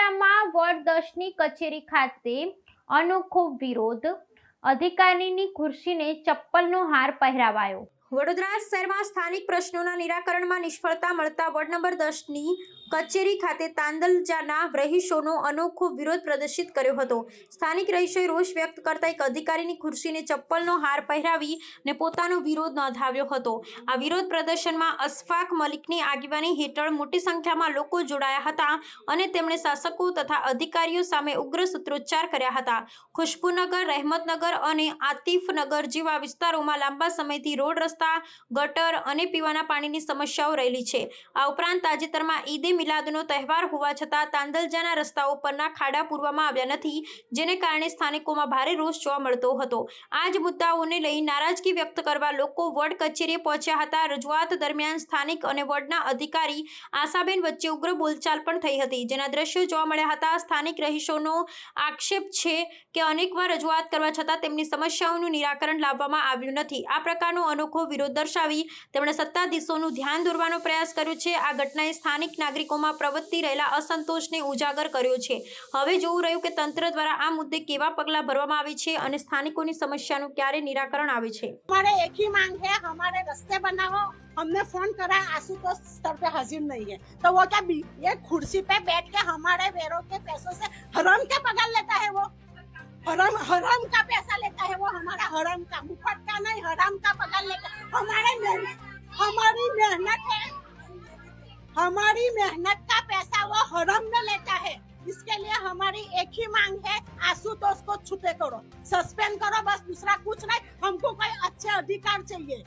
Number દસની કચેરી ખાતે અનોખો વિરોધ. અધિકારીની ખુરશીને ચપ્પલનો હાર પહેરાવાયો. વડોદરા શહેરમાં સ્થાનિક પ્રશ્નોના નિરાકરણમાં નિષ્ફળતા મળતા વોર્ડ નંબર દસની કચેરી ખાતે તાંદલજાના રહીશોનો અનોખો વિરોધ પ્રદર્શિત કર્યો હતો. સ્થાનિક રહીશોએ રોષ વ્યક્ત કરતા એક અધિકારીની ખુરશીને ચપ્પલનો હાર પહેરાવી ને પોતાનો વિરોધ નોંધાવ્યો હતો. આ વિરોધ પ્રદર્શનમાં અશફાક મલિકની આગેવાની હેઠળ મોટી સંખ્યામાં લોકો જોડાયા હતા અને તેમણે શાસકો તથા અધિકારીઓ સામે ઉગ્ર સૂત્રોચ્ચાર કર્યા હતા. ખુશ્બુનગર, રહેમતનગર અને આતિફનગર જેવા વિસ્તારોમાં લાંબા સમયથી રોડ રસ્તા ગટર અને પીવાના પાણીની સમસ્યાઓ રહેલી છે. આ ઉપરાંત તાજેતરમાં ઈદે મિલાદનો તહેવાર હોવા છતાં તાંદલજાના રસ્તાઓ પરના ખાડા પૂરવામાં આવ્યા નથી, જેને કારણે સ્થાનિકોમાં ભારે રોષ જોવા મળતો હતો. આ જ મુદ્દાઓને લઈ નારાજગી વ્યક્ત કરવા લોકો વોર્ડ કચેરીએ પહોંચ્યા હતા. રજૂઆત દરમિયાન સ્થાનિક અને વોર્ડના અધિકારી આશાબેન વચ્ચે ઉગ્ર બોલચાલ પણ થઈ હતી. જેના દ્રશ્યો જોવા મળ્યા હતા, સ્થાનિક રહીશોનો આક્ષેપ છે કે અનેકવાર રજૂઆત કરવા છતાં તેમની સમસ્યાઓનું નિરાકરણ લાવવામાં આવ્યું નથી. આ પ્રકારનો અનોખો વિરોધ દર્શાવી તેમણે સત્તાધીશોનું ધ્યાન દોરવાનો પ્રયાસ કર્યો છે આ ઘટનાએ સ્થાનિક નાગરિકોમાં પ્રવર્તી રહેલા અસંતોષને ઉજાગર કર્યો છે હવે જોવું રહ્યું કે તંત્ર દ્વારા આ મુદ્દે કેવા પગલાં ભરવામાં આવે છે અને સ્થાનિકોની સમસ્યાનું ક્યારે નિરાકરણ આવે છે हमारे एक ही मांग है हमारे रास्ते बनाओ हमने फोन करा आशुतोष स्तर पे हाजिर नहीं है तो वो क्या बी- ये कुर्सी पे बैठ के हमारे वेरों के पैसों से हराम के पगार लेता है वो हराम हराम का पैसा लेता है वो हमारा हराम का मुफ़्त का नहीं, हराम का पगार लेता हमारे मेहनत हमारी मेहनत है। हमारी मेहनत का पैसा वो हराम में लेता है। इसके लिए हमारी एक ही मांग है आशुतोष को छुपे करो सस्पेंड करो, बस दूसरा कुछ नहीं, हमको कोई अच्छे अधिकार चाहिए।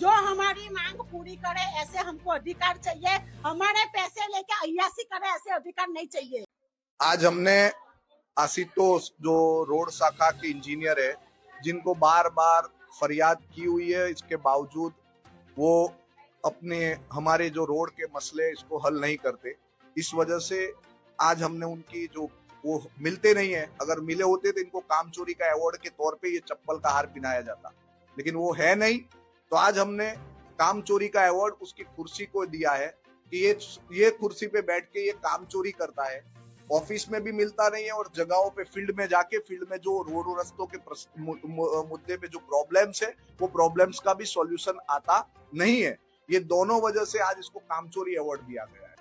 जो हमारी मांग पूरी करे, ऐसे हमको अधिकार चाहिए। हमारे पैसे लेके अयासी करे, ऐसे अधिकार नहीं चाहिए। आज हमने आशुतोष, जो रोड शाखा के इंजीनियर है, जिनको बार बार फरियाद की हुई है, इसके बावजूद वो अपने, हमारे जो रोड के मसले, इसको हल नहीं करते। इस वजह से आज हमने उनकी जो, वो मिलते नहीं है। अगर मिले होते तो इनको काम चोरी का अवार्ड के तौर पे ये चप्पल का हार पहनाया जाता। लेकिन वो है नहीं। तो आज हमने काम चोरी का अवार्ड उसकी कुर्सी को दिया है कि ये ये कुर्सी पे बैठ के ये काम चोरी करता है। ऑफ़िस में भी मिलता नहीं है और जगहों पे, फ़ील्ड में जाके, फ़ील्ड में जो रोड रस्तों के मुद्दे पे जो प्रॉब्लम्स है, वो प्रॉब्लम्स का भी सॉल्यूशन आता नहीं है। ये दोनों वजह से आज इसको कामचोरी अवार्ड दिया गया है।